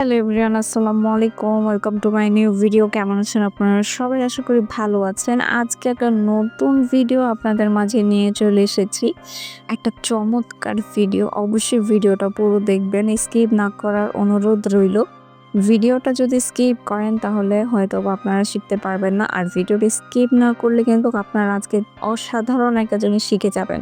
Hello everyone, আসসালামু আলাইকুম। Welcome to my new video কেমন আছেন আপনারা? সবাই আশা করি ভালো আছেন। আজকে একটা নতুন ভিডিও আপনাদের মাঝে নিয়ে চলে এসেছি। একটা চমৎকার ভিডিও অবশ্যই ভিডিওটা পুরো দেখবেন। স্কিপ না করার অনুরোধ রইল। ভিডিওটা যদি স্কিপ করেন, তাহলে হয়তো আপনারা শিখতে পারবেন না। আর ভিডিওটি স্কিপ না করলে কিন্তু আপনারা আজকে অসাধারণ একটা জিনিস শিখে যাবেন।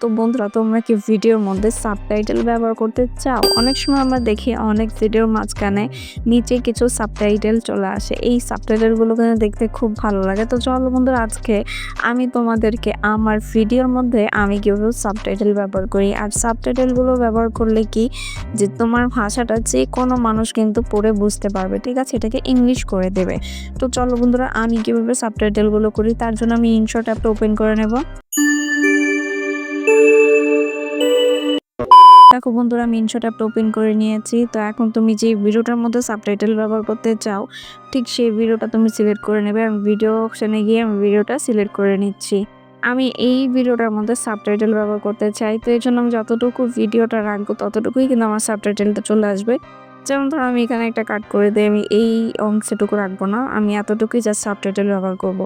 তো বন্ধুরা, তোমরা কি ভিডিওর মধ্যে সাবটাইটেল ব্যবহার করতে চাও? অনেক সময় আমরা দেখি অনেক ভিডিওর মাঝখানে নিচে কিছু সাবটাইটেল চলে আসে। এই সাবটাইটেলগুলো কিন্তু দেখতে খুব ভালো লাগে। তো চলো বন্ধুরা, আজকে আমি তোমাদেরকে আমার ভিডিওর মধ্যে আমি কীভাবে সাবটাইটেল ব্যবহার করি? আর সাবটাইটেলগুলো ব্যবহার করলে কি? যে তোমার ভাষাটা যে কোনো মানুষ কিন্তু পড়ে বুঝতে পারবে, ঠিক আছে? এটাকে ইংলিশ করে দেবে। তো চলো বন্ধুরা, আমি কীভাবে সাবটাইটেলগুলো করি? তার জন্য আমি ইনশর্ট অ্যাপটা ওপেন করে নেব। দেখো বন্ধুরা, আমি ইনশট ওপেন করে নিয়েছি। তো এখন তুমি যে ভিডিওটার মধ্যে সাবটাইটেল ব্যবহার করতে চাও, ঠিক সেই ভিডিওটা তুমি সিলেক্ট করে নেবে। আমি ভিডিও অপশানে গিয়ে আমি ভিডিওটা সিলেক্ট করে নিচ্ছি। আমি এই ভিডিওটার মধ্যে সাবটাইটেল ব্যবহার করতে চাই। তো এই জন্য আমি যতটুকু ভিডিওটা রাখব, ততটুকুই কিন্তু আমার সাবটাইটেলটা চলে আসবে। যেমন ধরো, আমি এখানে একটা কাট করে দিই, আমি এই অংশটুকু রাখব না। আমি এতটুকুই জাস্ট সাবটাইটেল ব্যবহার করব।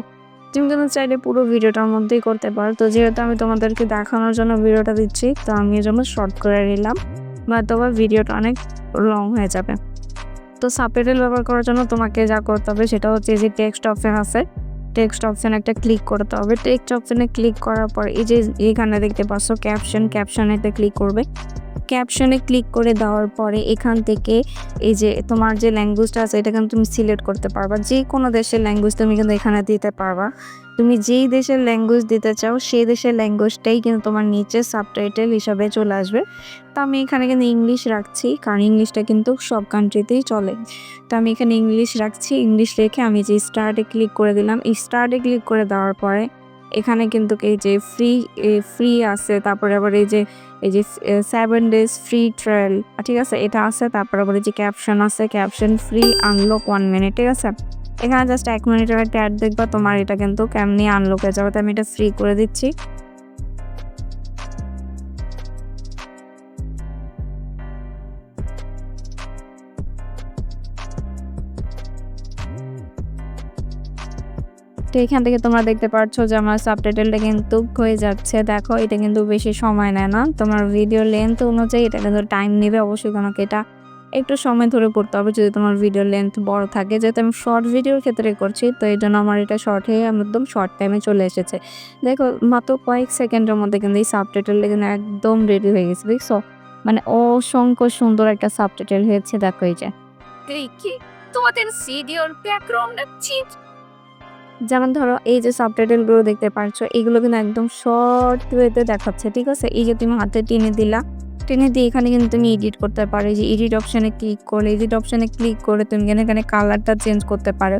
তুমি কিন্তু চাইলে পুরো ভিডিওটার মধ্যেই করতে পারো। তো যেহেতু আমি তোমাদেরকে দেখানোর জন্য ভিডিওটা দিচ্ছি, তো আমি এর জন্য শর্ট করে নিলাম। বা তোমার ভিডিওটা অনেক লং হয়ে যাবে। তো সাবটাইটেল ব্যবহার করার জন্য তোমাকে যা করতে হবে সেটা হচ্ছে যে টেক্সট অপশন আছে। টেক্সট অপশন একটা ক্লিক করতে হবে। টেক্সট অপশানে ক্লিক করার পর এই যে এখানে দেখতে পাচ্ছ ক্যাপশন ক্যাপশনেতে ক্লিক করবে। ক্যাপশনে ক্লিক করে দেওয়ার পরে এখান থেকে এই যে তোমার যে ল্যাঙ্গুয়েজটা আছে এটা কিন্তু তুমি সিলেক্ট করতে পারবা। যে কোনো দেশের ল্যাঙ্গুয়েজ তুমি কিন্তু এখানে দিতে পারবা। তুমি যেই দেশের ল্যাঙ্গুয়েজ দিতে চাও, সেই দেশের ল্যাঙ্গুয়েজটাই কিন্তু তোমার নিচে সাবটাইটেল হিসাবে চলে আসবে। তো আমি এখানে কিন্তু ইংলিশ রাখছি, কারণ ইংলিশটা কিন্তু সব কান্ট্রিতেই চলে। তো আমি এখানে ইংলিশ রাখছি ইংলিশ রেখে আমি যে স্টার্টে ক্লিক করে দিলাম স্টার্টে ক্লিক করে দেওয়ার পরে এখানে কিন্তু এই যে ফ্রি ফ্রি আছে, তারপরে আবার এই যে এই যে সেভেন ডেজ ফ্রি ট্রায়াল ঠিক আছে? এটা আছে, তারপরে আবার এই যে ক্যাপশন আছে caption free unlock one minute ঠিক আছে? এখানে জাস্ট এক মিনিটের একটা অ্যাড দেখবা তোমার এটা কিন্তু কেমনি আনলক হয়ে যাবে, তো আমি এটা ফ্রি করে দিচ্ছি। তো এখান থেকে তোমরা দেখতে পাচ্ছ যে আমার সাবটাইটেলটা কিন্তু হয়ে যাচ্ছে। দেখো, এটা কিন্তু বেশি সময় নেয় না। তোমার ভিডিও লেন্থ অনুযায়ী এটা কিন্তু টাইম নেবে অবশ্যই তোমাকে এটা একটু সময় ধরে পড়তে হবে যদি তোমার ভিডিও লেন্থ বড় থাকে। যেহেতু আমি শর্ট ভিডিওর ক্ষেত্রে করছি, তো এই জন্য আমার এটা শর্ট হয়ে একদম শর্ট টাইমে চলে এসেছে। দেখো, মাত্র কয়েক সেকেন্ডের মধ্যে কিন্তু এই সাবটাইটেলটা কিন্তু একদম রেডি হয়ে গেছে দেখছ মানে অসংখ্য সুন্দর একটা সাবটাইটেল হয়েছে, দেখো এই যে। তোমাদের ভিডিওর ব্যাকগ্রাউন্ডটা চিপ যেমন ধরো, এই যে সাবটাইটেলগুলো দেখতে পাচ্ছ এগুলো কিন্তু একদম শর্ট ওয়েতে দেখাচ্ছে, ঠিক আছে? এই যে তুমি হাতে টেনে দিলা, টেনে দিয়ে এখানে কিন্তু তুমি এডিট করতে পারো। যে এডিট অপশানে ক্লিক করে এডিট অপশানে ক্লিক করে তুমি এখানে এখানে কালারটা চেঞ্জ করতে পারো।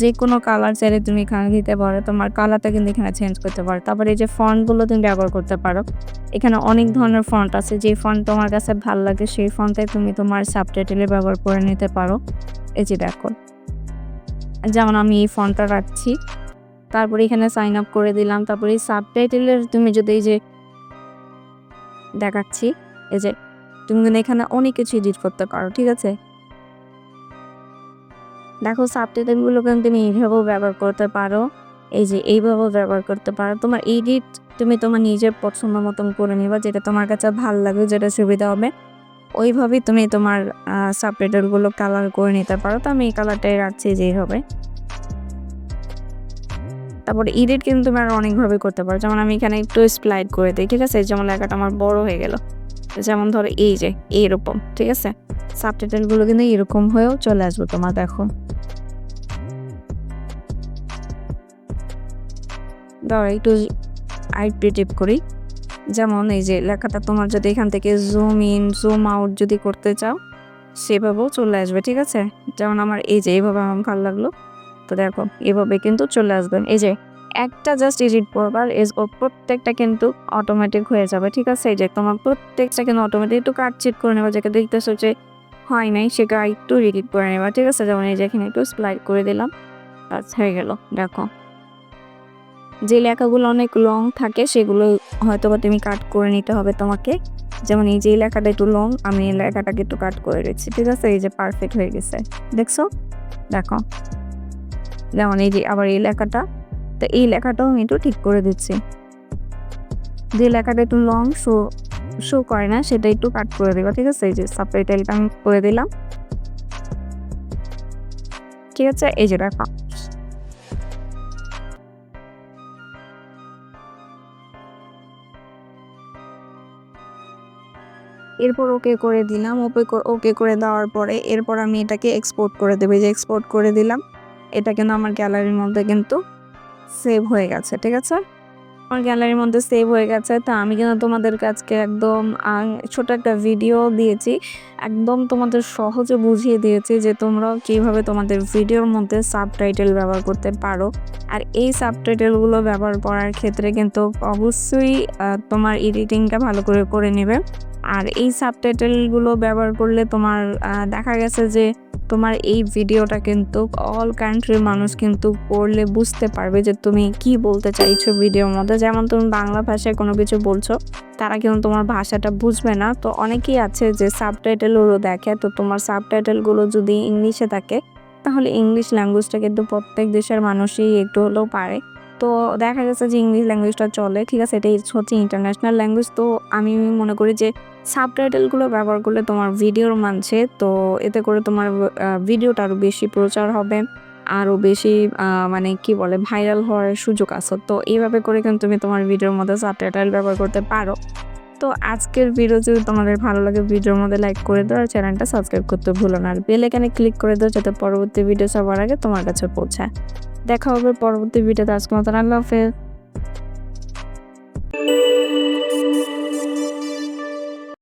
যে কোনো কালার চাইলে তুমি এখানে দিতে পারো, তোমার কালারটা কিন্তু এখানে চেঞ্জ করতে পারো। তারপরে এই যে ফন্টগুলো তুমি ব্যবহার করতে পারো, এখানে অনেক ধরনের ফন্ট আছে যে ফন্ট তোমার কাছে ভালো লাগে, সেই ফন্টে তুমি তোমার সাবটাইটেলে ব্যবহার করে নিতে পারো। এই যে দেখো যেমন আমি এই ফোনটা রাখছি। তারপরে এখানে সাইন আপ করে দিলাম। তারপরে এই সাবটাইটেলের তুমি যদি এই যে দেখাচ্ছি, এই যে তুমি কিন্তু এখানে অনেক কিছু এডিট করতে পারো, ঠিক আছে? দেখো সাবটাইটেলগুলো কিন্তু তুমি এইভাবেও ব্যবহার করতে পারো। এই যে এইভাবেও ব্যবহার করতে পারো। তোমার এডিট তুমি তোমার নিজের পছন্দ মতন করে নিবা, যেটা তোমার কাছে ভালো লাগে যেটা সুবিধা হবে। ওইভাবেই তুমি তোমার সাবটাইটেলগুলো কালার করে নিতে পারো। তো আমি এই কালারটাই রাখছি যেইভাবে তারপরে এডিট কিন্তু তুমি আরও অনেকভাবে করতে পারো। যেমন আমি এখানে একটু স্প্লাইড করে দিই, ঠিক আছে? যেমন লেখাটা আমার বড় হয়ে গেল। যেমন ধরো এই যে, এইরকম, ঠিক আছে? সাবটাইটেলগুলো কিন্তু এরকম হয়েও চলে আসবে তোমার, দেখো। ধরো একটু আইপি টিপ করি। যেমন এই যে লেখাটা তোমার যদি এখান থেকে জুম ইন জুম আউট যদি করতে চাও, সেভাবেও চলে আসবে, ঠিক আছে? যেমন আমার এই যে এইভাবে আমার ভালো লাগল। তো দেখো, এভাবে কিন্তু চলে আসবেন এই যে একটা জাস্ট এডিট করবার এজ ও প্রত্যেকটা কিন্তু অটোমেটিক হয়ে যাবে, ঠিক আছে? এই যে তোমার প্রত্যেকটা কিন্তু অটোমেটিক একটু কাট চিট করে নেবা, যেটা দেখতেছো যে হয় নাই, সেটা একটু এডিট করে নেবা, ঠিক আছে? যেমন এই যে এখানে একটু স্লাইড করে দিলাম বাস হয়ে গেল, দেখো। যে লেখাগুলো অনেক লং থাকে, সেগুলো হয়তো বা তুমি কাট করে নিতে হবে তোমাকে। যেমন এই যে লেখাটা একটু লং আমি এই লেখাটাকে একটু কাট করে দিচ্ছি, ঠিক আছে? এই যে পারফেক্ট হয়ে গেছে। দেখছ? দেখো। যেমন এই যে আবার এই লেখাটা, তো এই লেখাটাও আমি একটু ঠিক করে দিচ্ছি। যে লেখাটা একটু লং শো শো করে না, সেটা একটু কাট করে দেবা, ঠিক আছে? এই যে সাবটাইটেলটা আমি করে দিলাম। ঠিক আছে? এই যে দেখো। এরপর ওকে করে দিলাম ওকে ওকে করে দেওয়ার পরে এরপর আমি এটাকে এক্সপোর্ট করে দেবো। যে এক্সপোর্ট করে দিলাম, এটা কিন্তু আমার গ্যালারির মধ্যে কিন্তু সেভ হয়ে গেছে, ঠিক আছে? আমার গ্যালারির মধ্যে সেভ হয়ে গেছে, তা আমি কিন্তু তোমাদের কাছকে একদম ছোট একটা ভিডিও দিয়েছি। একদম তোমাদের সহজে বুঝিয়ে দিয়েছি যে তোমরা কীভাবে তোমাদের ভিডিওর মধ্যে সাবটাইটেল ব্যবহার করতে পারো। আর এই সাবটাইটেলগুলো ব্যবহার করার ক্ষেত্রে কিন্তু অবশ্যই তোমার এডিটিংটা ভালো করে করে নেবে। আর এই সাবটাইটেলগুলো ব্যবহার করলে তোমার দেখা গেছে যে তোমার এই ভিডিওটা কিন্তু অল কান্ট্রির মানুষ কিন্তু পড়লে বুঝতে পারবে যে তুমি কি বলতে চাইছো ভিডিওর মধ্যে। যেমন তুমি বাংলা ভাষায় কোনো কিছু বলছো, তারা কিন্তু তোমার ভাষাটা বুঝবে না। তো অনেকেই আছে যে সাবটাইটেলগুলো দেখে, তো তোমার সাবটাইটেলগুলো যদি ইংলিশে থাকে, তাহলে ইংলিশ ল্যাঙ্গুয়েজটা কিন্তু প্রত্যেক দেশের মানুষই একটু হলেও পারে। তো দেখা গেছে যে ইংলিশ ল্যাঙ্গুয়েজটা চলে, ঠিক আছে? এটাই হচ্ছে ইন্টারন্যাশনাল ল্যাঙ্গুয়েজ তো আমি মনে করি যে সাবটাইটেলগুলো ব্যবহার করলে তোমার ভিডিওর মানছে, তো এতে করে তোমার ভিডিওটা আরও বেশি প্রচার হবে আরও বেশি মানে কি বলে, ভাইরাল হওয়ার সুযোগ আছে। তো এইভাবে করে কিন্তু তুমি তোমার ভিডিওর মধ্যে সাবটাইটেল ব্যবহার করতে পারো। তো আজকের ভিডিও যদি তোমাদের ভালো লাগে, ভিডিওর মধ্যে লাইক করে দাও আর চ্যানেলটা সাবস্ক্রাইব করতে ভুলো না। আর বেল এখানে ক্লিক করে দাও যাতে পরবর্তী ভিডিও সবার আগে তোমার কাছে পৌঁছায়। দেখা হবে পরবর্তী ভিডিওতে আজকে মতন আল্লাহ হাফেজ।